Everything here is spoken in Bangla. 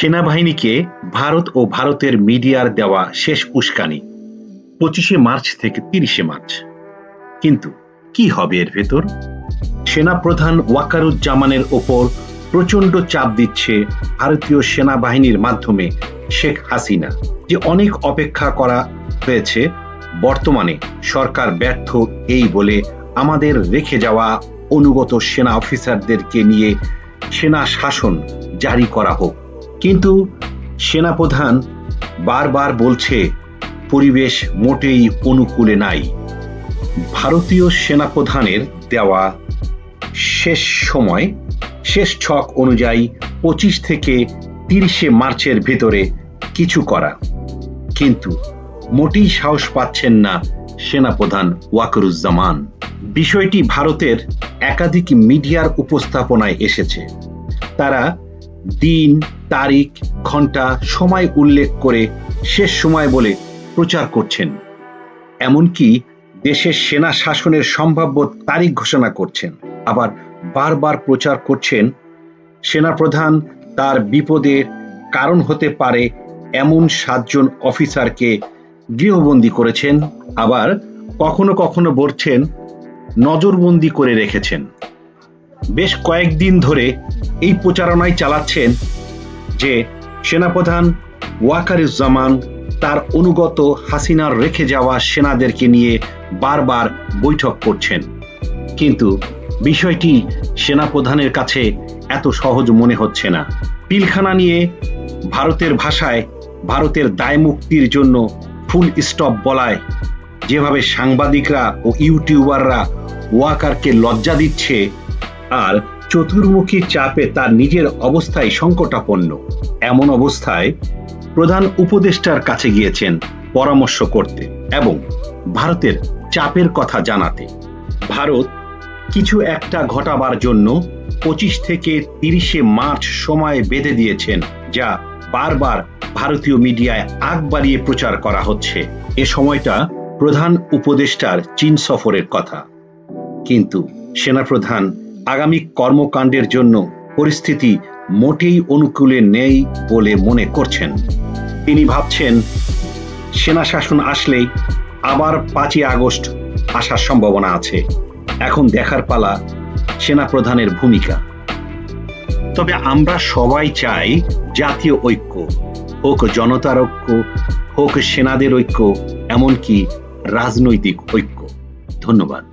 সেনাবাহিনীকে ভারত ও ভারতের মিডিয়ার দেওয়া শেষ উস্কানি, পঁচিশে মার্চ থেকে তিরিশে মার্চ। কিন্তু কি হবে এর ভেতর? সেনাপ্রধান ওয়াকারুজ্জামানের ওপর প্রচণ্ড চাপ দিচ্ছে ভারতীয় সেনাবাহিনীর মাধ্যমে শেখ হাসিনা, যে অনেক অপেক্ষা করা হয়েছে। বর্তমানে সরকার ব্যর্থ এই বলে আমাদের রেখে যাওয়া অনুগত সেনা অফিসারদেরকে নিয়ে সেনা শাসন জারি করা হোক। কিন্তু সেনাপ্রধান বারবার বলছে, পরিবেশ মোটেই অনুকূলে নাই। ভারতীয় সেনাপ্রধানের দেওয়া শেষ সময়, শেষ ছক অনুযায়ী পঁচিশ থেকে তিরিশে মার্চের ভেতরে কিছু করা। কিন্তু মোটেই সাহস পাচ্ছেন না সেনাপ্রধান ওয়াকরুজ্জামান। বিষয়টি ভারতের একাধিক মিডিয়ার উপস্থাপনায় এসেছে। তারা দিন, তারিখ, ঘণ্টা, সময় উল্লেখ করে শেষ সময় বলে প্রচার করছেন। এমনকি দেশের সেনা শাসনের সম্ভাব্য তারিখ ঘোষণা করছেন। আবার বারবার প্রচার করছেন সেনাপ্রধান, তার বিপদের কারণ হতে পারে এমন সাতজন অফিসারকে গৃহবন্দী করেছেন, আবার কখনো কখনো বলছেন, নজরবন্দি করে রেখেছেন। বেশ কয়েকদিন ধরে এই প্রচারণায় চালাচ্ছেন যে সেনাপ্রধান ওয়াকারুজ্জামান তার অনুগত হাসিনার রেখে যাওয়া সেনাদেরকে নিয়ে বারবার বৈঠক করছেন। কিন্তু বিষয়টি সেনাপ্রধানের কাছে এত সহজ মনে হচ্ছে না। পিলখানা নিয়ে ভারতের ভাষায় ভারতের দায় মুক্তির জন্য ফুল স্টপ বলায় যেভাবে সাংবাদিকরা ও ইউটিউবাররা ওয়াকারকে লজ্জা দিচ্ছে আর চতুর্মুখী চাপে তার নিজের অবস্থায় সংকটাপন্ন। এমন অবস্থায় প্রধান উপদেষ্টার কাছে গিয়েছেন পরামর্শ করতে এবং ভারতের চাপের কথা জানাতে। ভারত কিছু একটা ঘটাবার জন্য পঁচিশ থেকে তিরিশে মার্চ সময় বেঁধে দিয়েছেন, যা বারবার ভারতীয় মিডিয়ায় আগ বাড়িয়ে প্রচার করা হচ্ছে। এ সময়টা প্রধান উপদেষ্টার চীন সফরের কথা। কিন্তু সেনাপ্রধান আগামী কর্মকাণ্ডের জন্য পরিস্থিতি মোটেই অনুকূলে নেই বলে মনে করছেন। তিনি ভাবছেন, সেনা শাসন আসলেই আবার পাঁচই আগস্ট আসার সম্ভাবনা আছে। এখন দেখার পালা সেনা প্রধানের ভূমিকা। তবে আমরা সবাই চাই জাতীয় ঐক্য, হোক জনতার ঐক্য, হোক সেনাদের ঐক্য, এমনকি রাজনৈতিক ঐক্য। ধন্যবাদ।